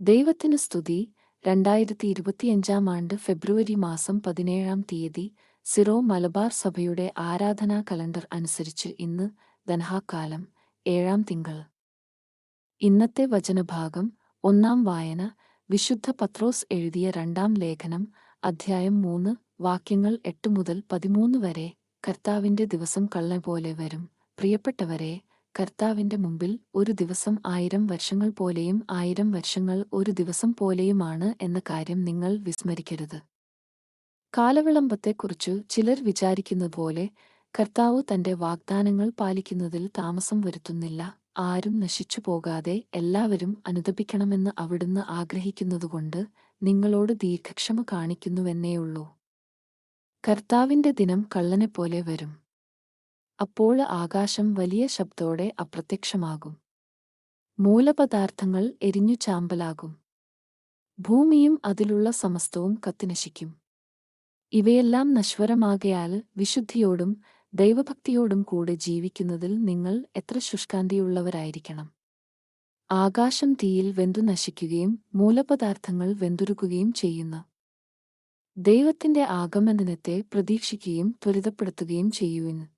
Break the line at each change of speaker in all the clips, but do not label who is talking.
ദൈവത്തിന് സ്തുതി. രണ്ടായിരത്തി ഇരുപത്തിയഞ്ചാം ആണ്ട് ഫെബ്രുവരി മാസം പതിനേഴാം തീയതി സിറോ മലബാർ സഭയുടെ ആരാധനാ കലണ്ടർ അനുസരിച്ച് ഇന്ന് ദൻഹാക്കാലം ഏഴാം തിങ്കൾ. ഇന്നത്തെ വചനഭാഗം ഒന്നാം വായന വിശുദ്ധ പത്രോസ് എഴുതിയ രണ്ടാം ലേഖനം അധ്യായം മൂന്ന് വാക്യങ്ങൾ എട്ട് മുതൽ പതിമൂന്ന് വരെ കർത്താവിന്റെ ദിവസം കള്ളൻ പോലെ വരും. പ്രിയപ്പെട്ടവരെ കർത്താവിന്റെ മുമ്പിൽ ഒരു ദിവസം ആയിരം വർഷങ്ങൾ പോലെയും ആയിരം വർഷങ്ങൾ ഒരു ദിവസം പോലെയുമാണ് എന്ന കാര്യം നിങ്ങൾ വിസ്മരിക്കരുത്. കാലവിളംബത്തെക്കുറിച്ചു ചിലർ വിചാരിക്കുന്നതുപോലെ കർത്താവ് തന്റെ വാഗ്ദാനങ്ങൾ പാലിക്കുന്നതിൽ താമസം വരുത്തുന്നില്ല. ആരും നശിച്ചു പോകാതെ എല്ലാവരും അനുദപിക്കണമെന്ന് അവിടുന്ന് ആഗ്രഹിക്കുന്നതുകൊണ്ട് നിങ്ങളോട് ദീർഘക്ഷമ കാണിക്കുന്നുവെന്നേയുള്ളൂ. കർത്താവിന്റെ ദിനം കള്ളനെപ്പോലെ വരും. അപ്പോൾ ആകാശം വലിയ ശബ്ദോടെ അപ്രത്യക്ഷമാകും. മൂലപദാർത്ഥങ്ങൾ എരിഞ്ഞു ചാമ്പലാകും. ഭൂമിയും അതിലുള്ള സമസ്തവും കത്തിനശിക്കും. ഇവയെല്ലാം നശ്വരമാകയാൽ വിശുദ്ധിയോടും ദൈവഭക്തിയോടും കൂടെ ജീവിക്കുന്നതിൽ നിങ്ങൾ എത്ര ശുഷ്കാന്തിയുള്ളവരായിരിക്കണം. ആകാശം തീയിൽ വെന്തു നശിക്കുകയും മൂലപദാർത്ഥങ്ങൾ വെന്തുരുകുകയും ചെയ്യുന്നു. ദൈവത്തിന്റെ ആഗമനത്തെ പ്രതീക്ഷിക്കുകയും ത്വരിതപ്പെടുത്തുകയും ചെയ്യുവിന്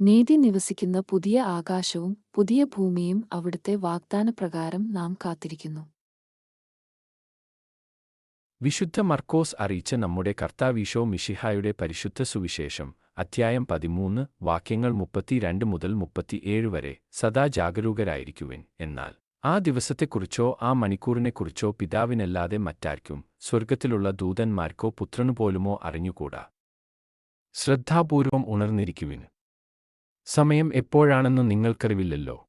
നീതി നിവസിക്കുന്ന പുതിയ ആകാശവും പുതിയ ഭൂമിയും അവിടുത്തെ വാഗ്ദാനപ്രകാരം നാം കാത്തിരിക്കുന്നു.
വിശുദ്ധ മർക്കോസ് അറിയിച്ച നമ്മുടെ കർത്താവീശോ മിഷിഹായുടെ പരിശുദ്ധ സുവിശേഷം അധ്യായം പതിമൂന്ന് വാക്യങ്ങൾ മുപ്പത്തിരണ്ട് മുതൽ മുപ്പത്തിയേഴ് വരെ സദാ ജാഗരൂകരായിരിക്കുവിൻ എന്നാൽ ആ ദിവസത്തെക്കുറിച്ചോ ആ മണിക്കൂറിനെക്കുറിച്ചോ പിതാവിനല്ലാതെ മറ്റാർക്കും സ്വർഗത്തിലുള്ള ദൂതന്മാർക്കോ പുത്രനുപോലുമോ അറിഞ്ഞുകൂടാ? ശ്രദ്ധാപൂർവം ഉണർന്നിരിക്കുവിന് സമയം എപ്പോഴാണെന്ന് നിങ്ങൾക്കറിവില്ലല്ലോ.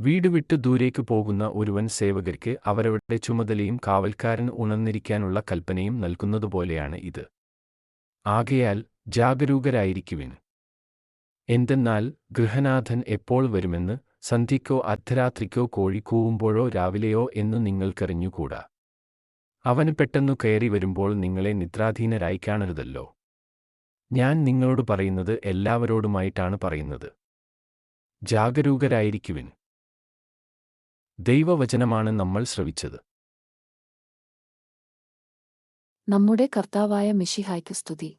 വീട് വിട്ട് ദൂരേക്ക് പോകുന്ന ഒരുവൻ സേവകർക്ക് അവരവരുടെ ചുമതലയും കാവൽക്കാരൻ ഉണർന്നിരിക്കാനുള്ള കൽപ്പനയും നൽകുന്നതുപോലെയാണ് ഇത്. ആകയാൽ ജാഗരൂകരായിരിക്കുവിന് എന്തെന്നാൽ ഗൃഹനാഥൻ എപ്പോൾ വരുമെന്ന് സന്ധ്യയ്ക്കോ അർദ്ധരാത്രിക്കോ കോഴി കൂവുമ്പോഴോ രാവിലെയോ എന്ന് നിങ്ങൾക്കറിഞ്ഞുകൂടാ. അവന് പെട്ടെന്നു കയറി വരുമ്പോൾ നിങ്ങളെ നിദ്രാധീനരായി കാണരുതല്ലോ. ഞാൻ നിങ്ങളോട് പറയുന്നത് എല്ലാവരോടുമായിട്ടാണ് പറയുന്നത്. ജാഗരൂകരായിരിക്കുവിൻ. ദൈവവചനമാണ് നമ്മൾ ശ്രവിച്ചത്.
നമ്മുടെ കർത്താവായ മിഷിഹായ്ക്ക് സ്തുതി.